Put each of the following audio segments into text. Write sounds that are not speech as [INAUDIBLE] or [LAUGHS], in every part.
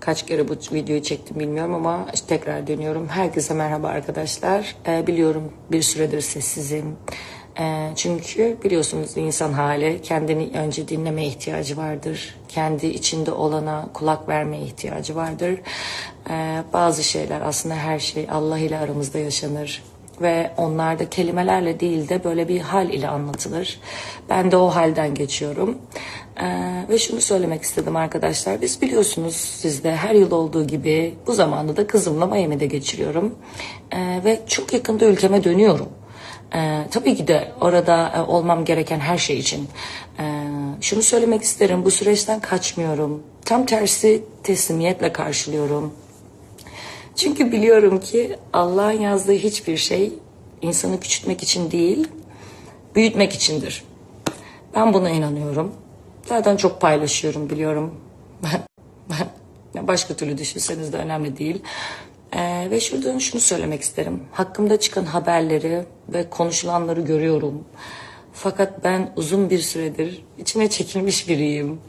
Kaç kere bu videoyu çektim bilmiyorum ama işte tekrar dönüyorum. Herkese merhaba arkadaşlar. Ee, biliyorum bir süredir sessizim. Ee, çünkü biliyorsunuz insan hali kendini önce dinlemeye ihtiyacı vardır. Kendi içinde olana kulak vermeye ihtiyacı vardır. Ee, bazı şeyler aslında her şey Allah ile aramızda yaşanır ve onlar da kelimelerle değil de böyle bir hal ile anlatılır. Ben de o halden geçiyorum. Ee, ve şunu söylemek istedim arkadaşlar. Biz biliyorsunuz sizde her yıl olduğu gibi bu zamanda da kızımla Miami'de geçiriyorum. Ee, ve çok yakında ülkeme dönüyorum. Ee, tabii ki de orada e, olmam gereken her şey için. Ee, şunu söylemek isterim. Bu süreçten kaçmıyorum. Tam tersi teslimiyetle karşılıyorum. Çünkü biliyorum ki Allah'ın yazdığı hiçbir şey insanı küçültmek için değil, büyütmek içindir. Ben buna inanıyorum. Zaten çok paylaşıyorum biliyorum. Başka türlü düşünseniz de önemli değil. Ee, ve şuradan şunu söylemek isterim. Hakkımda çıkan haberleri ve konuşulanları görüyorum. Fakat ben uzun bir süredir içine çekilmiş biriyim.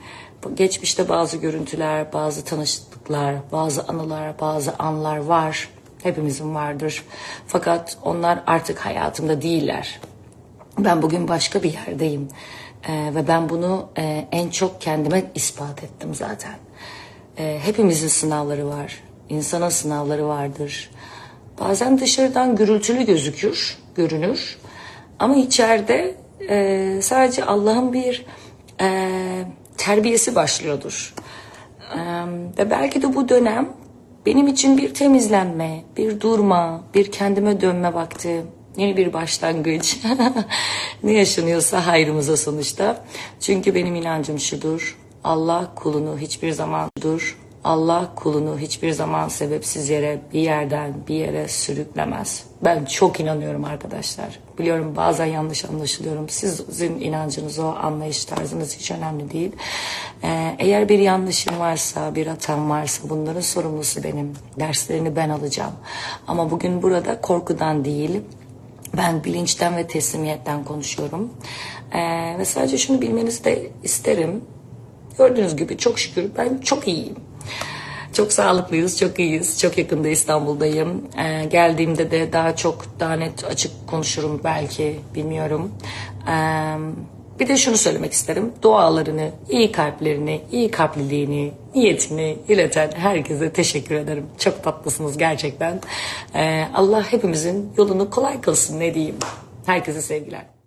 Geçmişte bazı görüntüler, bazı tanışıklıklar, bazı anılar, bazı anlar var. Hepimizin vardır. Fakat onlar artık hayatımda değiller. Ben bugün başka bir yerdeyim. Ee, ve ben bunu e, en çok kendime ispat ettim zaten. Ee, hepimizin sınavları var. İnsanın sınavları vardır. Bazen dışarıdan gürültülü gözükür, görünür. Ama içeride e, sadece Allah'ın bir e, terbiyesi başlıyordur. E, ve belki de bu dönem benim için bir temizlenme, bir durma, bir kendime dönme vakti, yeni bir başlangıç. [LAUGHS] ne yaşanıyorsa hayrımıza sonuçta. Çünkü benim inancım şudur. Allah kulunu hiçbir zaman dur. Allah kulunu hiçbir zaman sebepsiz yere bir yerden bir yere sürüklemez. Ben çok inanıyorum arkadaşlar. Biliyorum bazen yanlış anlaşılıyorum. Sizin inancınız o, anlayış tarzınız hiç önemli değil. Ee, eğer bir yanlışım varsa, bir hatam varsa bunların sorumlusu benim. Derslerini ben alacağım. Ama bugün burada korkudan değil, ben bilinçten ve teslimiyetten konuşuyorum. Ee, ve sadece şunu bilmenizi de isterim. Gördüğünüz gibi çok şükür ben çok iyiyim. Çok sağlıklıyız, çok iyiyiz. Çok yakında İstanbul'dayım. Ee, geldiğimde de daha çok, daha net açık konuşurum belki, bilmiyorum. Ee, bir de şunu söylemek isterim. Dualarını, iyi kalplerini, iyi kalpliliğini, niyetini ileten herkese teşekkür ederim. Çok tatlısınız gerçekten. Ee, Allah hepimizin yolunu kolay kılsın ne diyeyim. Herkese sevgiler.